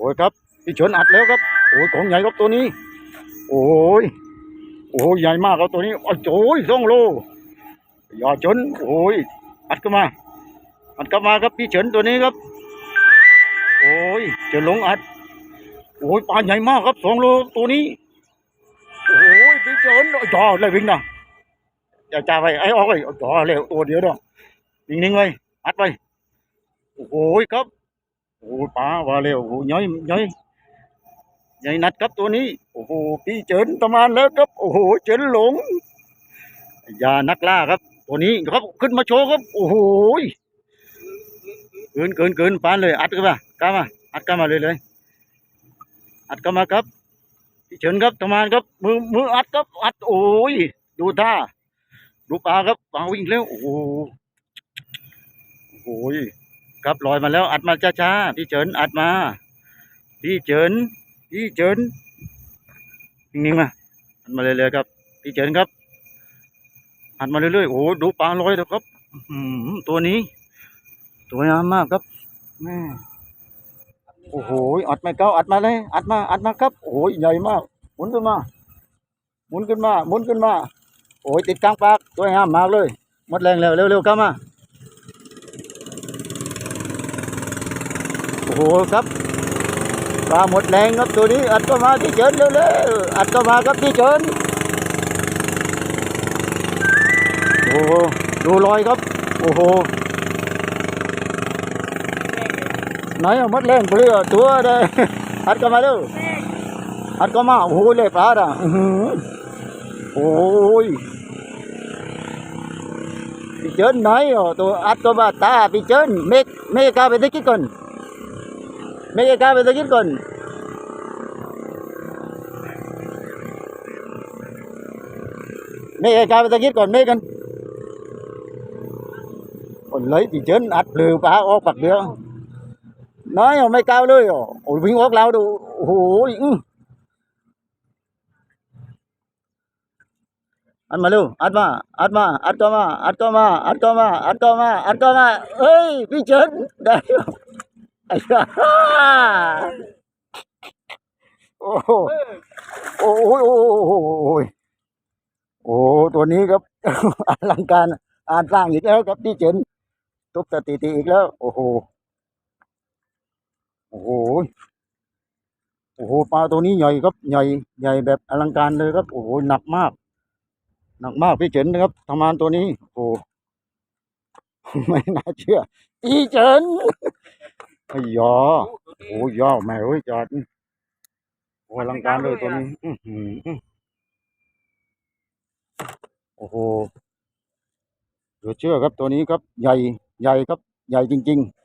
โอ้ยครับพี่เฉินอัดแล้วครับโอ้ยของใหญ่ครับตัวนี้ โอ้ยโอ้ยใหญ่มากครับตัวนี้โอ้ยโอ้ยสองโลย่าเฉินโอ้ยอัดเข้ามาอัดเข้ามาครับพี่เฉินตัวนี้ครับ โอ้ยเจะลงอัดโอ้ยปลาใหญ่มากครับสองโลตัวนี้โอ้ยพี่เฉินจ่อเลยวิ่งนะอย่าจ่าไปไอ้ออกไปจ่อเลยตัวเดียวเนาะนิ่งๆเลยอัดไปโอ้ยครับ โอ้ปลาว่าเร็วโอ้ย้อยย้อยใหญ่นัดครับตัวนี้ โอ้โหพี่เจินประมาณแล้วครับ โอ้โหเจินหลงอย่านักล่าครับ ตัวนี้ครับขึ้นมาโชว์ครับ โอ้โหเกินเกินเกินปานเลยอัดกันมากล้ามาอัดกันมาเลยเลยอัดกันมาครับพี่เฉินครับประมาณครับ มือมืออัดครับ อัดโอ้ยดูท่าดูปลาครับปลาวิ่งเร็วโอ้โหโอ้โห ครับลอยมาแล้วอัดมาช้าๆพี่เจินอัดมา พี่เจินพี่เจินนิ่งๆมาอัดมาเรื่อยๆครับ พี่เจินครับ อัดมาเรื่อยๆโอ้ดูปลาลอยเถอะครับอื้อหือตัวนี้ตัวงามมากครับแม่โอ้โหอัดไม่เก้าอัดมาเลย อัดมาอัดมาครับโอ้โหใหญ่มากหมุนขึ้นมาหมุนขึ้นมาหมุนขึ้นมา โอ้ยติดกลางปากตัวงามมากเลยหมดแรงแล้วเร็วๆเข้ามา โอ้โหครับปลาหมดแรงครับตัวนี้อัดก็มาที่เจินเร็วๆอัดก็มาครับที่เจินโอ้โหดูรอยครับ โอ้โหไหนอะหมดแรงเปลือตัวได้อัดก็มาเร็วอัดก็มาโอ้โหเลยปลาอะอือหือโอ้ยพี่เจินไหนอะตัวอัดก็มาตาพี่เจินเมกเมกาไปที่กี่คน ไม่ใช่การไปตะกิ้ก่อนไม่ใช่การไปตะกิ้ก่อนไม่กันคนเลยตีเชิญอัดเรือปลาออกปักเดียวน้อยไม่ก้าวเลยอะวิ่งออกแล้วดูโอ้โหอันมาเร็วอัดมาอัดมาอัดก็มาอัดก็มาอัดก็มาอัดก็มาอัดก็มาเฮ้ยพี่เชิญได้ โอ้โหโอ้โหโอ้โหโอ้โหโอ้ตัวนี้ครับอลังการอ่านสร้างอีกแล้วครับพี่เจนทุบสถิติอีกแล้ว โอ้โหโอ้โหโอ้โหปลาตัวนี้ใหญ่ครับใหญ่ใหญ่แบบอลังการเลยครับ โอ้โหหนักมาก หนักมากพี่เจนนะครับทำงานตัวนี้ โอ้ไม่น่าเชื่อพี่เจน ไอ้ยอโอ้ยอแม่เอ้ยจอดโอ้อลังการเลยตัวนี้อื้อหือโอ้โหเหลือเชื่อครับตัวนี้ครับ ใหญ่ใหญ่ครับ ใหญ่จริง ๆ